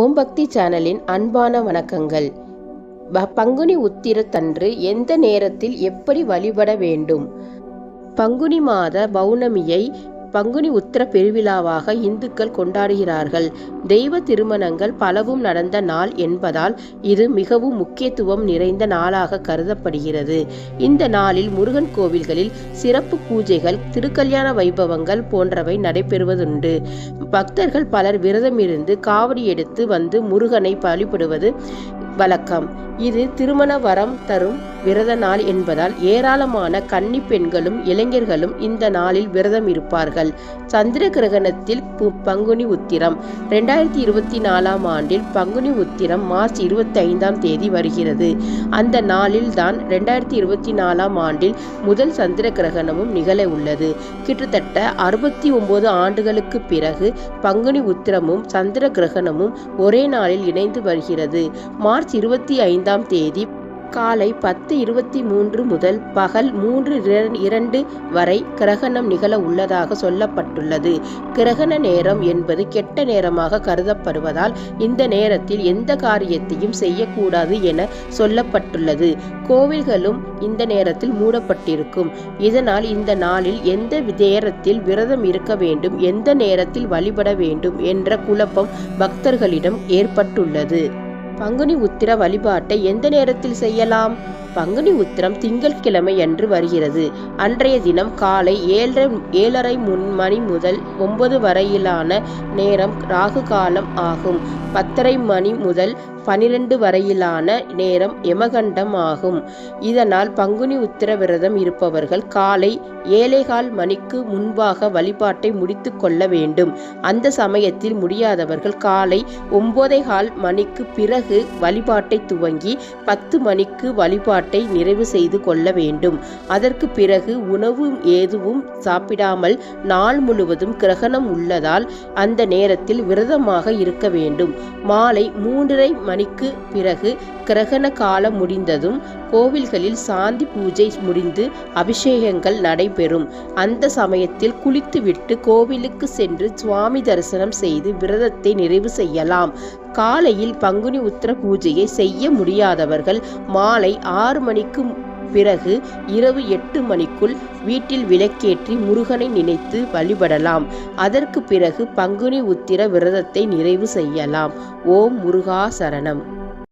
ஓம் பக்தி சேனலின் அன்பான வணக்கங்கள். பங்குனி உத்திரத்தன்று எந்த நேரத்தில் எப்படி வழிபட வேண்டும்? பங்குனி மாத பௌர்ணமியை பங்குனி உத்திர பெருவிழாவாக இந்துக்கள் கொண்டாடுகிறார்கள். தெய்வ திருமணங்கள் பலவும் நடந்த நாள் என்பதால் இது மிகவும் முக்கியத்துவம் நிறைந்த நாளாக கருதப்படுகிறது. இந்த நாளில் முருகன் கோவில்களில் சிறப்பு பூஜைகள் திருக்கல்யாண வைபவங்கள் போன்றவை நடைபெறுவதுண்டு. பக்தர்கள் பலர் விரதமிருந்து காவடி எடுத்து வந்து முருகனை வழிபடுவது வழக்கம். இது திருமண வரம் தரும் விரத நாள் என்பதால் ஏராளமான கன்னி பெண்களும் இளைஞர்களும் இந்த நாளில் விரதம் இருப்பார்கள். சந்திர கிரகணத்தில் பு- பங்குனி உத்திரம். ரெண்டாயிரத்தி இருபத்தி நாலாம் ஆண்டில் பங்குனி உத்திரம் மார்ச் இருபத்தி ஐந்தாம் தேதி வருகிறது. அந்த நாளில் தான் ரெண்டாயிரத்தி இருபத்தி நாலாம் ஆண்டில் முதல் சந்திர கிரகணமும் நிகழ உள்ளது. கிட்டத்தட்ட அறுபத்தி ஒன்பது ஆண்டுகளுக்கு பிறகு பங்குனி உத்திரமும் சந்திர கிரகணமும் ஒரே நாளில் இணைந்து வருகிறது. மார்ச் இருபத்தி ஐந்தாம் தேதி காலை பத்து இருபத்தி மூன்று முதல் பகல் மூன்று இரண்டு வரை கிரகணம் நிகழ உள்ளதாக சொல்லப்பட்டுள்ளது. கிரகண நேரம் என்பது கெட்ட நேரமாக கருதப்படுவதால் இந்த நேரத்தில் எந்த காரியத்தையும் செய்யக்கூடாது என சொல்லப்பட்டுள்ளது. கோவில்களும் இந்த நேரத்தில் மூடப்பட்டிருக்கும். இதனால் இந்த நாளில் எந்த நேரத்தில் விரதம் இருக்க வேண்டும் எந்த நேரத்தில் வழிபட வேண்டும் என்ற குழப்பம் பக்தர்களிடம் ஏற்பட்டுள்ளது. பங்குனி உத்திர வழிபாட்டை எந்த நேரத்தில் செய்யலாம்? பங்குனி உத்திரம் திங்கட்கிழமை அன்று வருகிறது. அன்றைய தினம் காலை ஏழரை ஏழரை முன் மணி முதல் ஒன்பது வரையிலான நேரம் ராகு காலம் ஆகும். பத்தரை மணி முதல் பனிரெண்டு வரையிலான நேரம் யமகண்டம் ஆகும் இதனால் பங்குனி உத்திர விரதம் இருப்பவர்கள் காலை ஏழைகால் மணிக்கு முன்பாக வழிபாட்டை முடித்து கொள்ள வேண்டும். அந்த சமயத்தில் முடியாதவர்கள் காலை ஒன்பதே கால் மணிக்கு பிறகு வழிபாட்டை துவங்கி பத்து மணிக்கு வழிபாட்டை நிறைவு செய்து கொள்ள வேண்டும். அதற்கு பிறகு உணவு எதுவும் சாப்பிடாமல் நாள் முழுவதும் கிரகணம் உள்ளதால் அந்த நேரத்தில் விரதமாக இருக்க வேண்டும். மாலை மூன்றரை மணிக்கு பிறகு கிரகண காலம் முடிந்ததும் கோவில்களில் சாந்தி பூஜை முடிந்து அபிஷேகங்கள் நடைபெறும். அந்த சமயத்தில் குளித்துவிட்டு கோவிலுக்கு சென்று சுவாமி தரிசனம் செய்து விரதத்தை நிறைவு செய்யலாம். காலையில் பங்குனி உத்திர பூஜையை செய்ய முடியாதவர்கள் மாலை ஆறு மணிக்கு பிறகு இரவு எட்டு மணிக்குள் வீட்டில் விளக்கேற்றி முருகனை நினைத்து வழிபடலாம். அதற்கு பிறகு பங்குனி உத்திர விரதத்தை நிறைவு செய்யலாம். ஓம் முருகா சரணம்.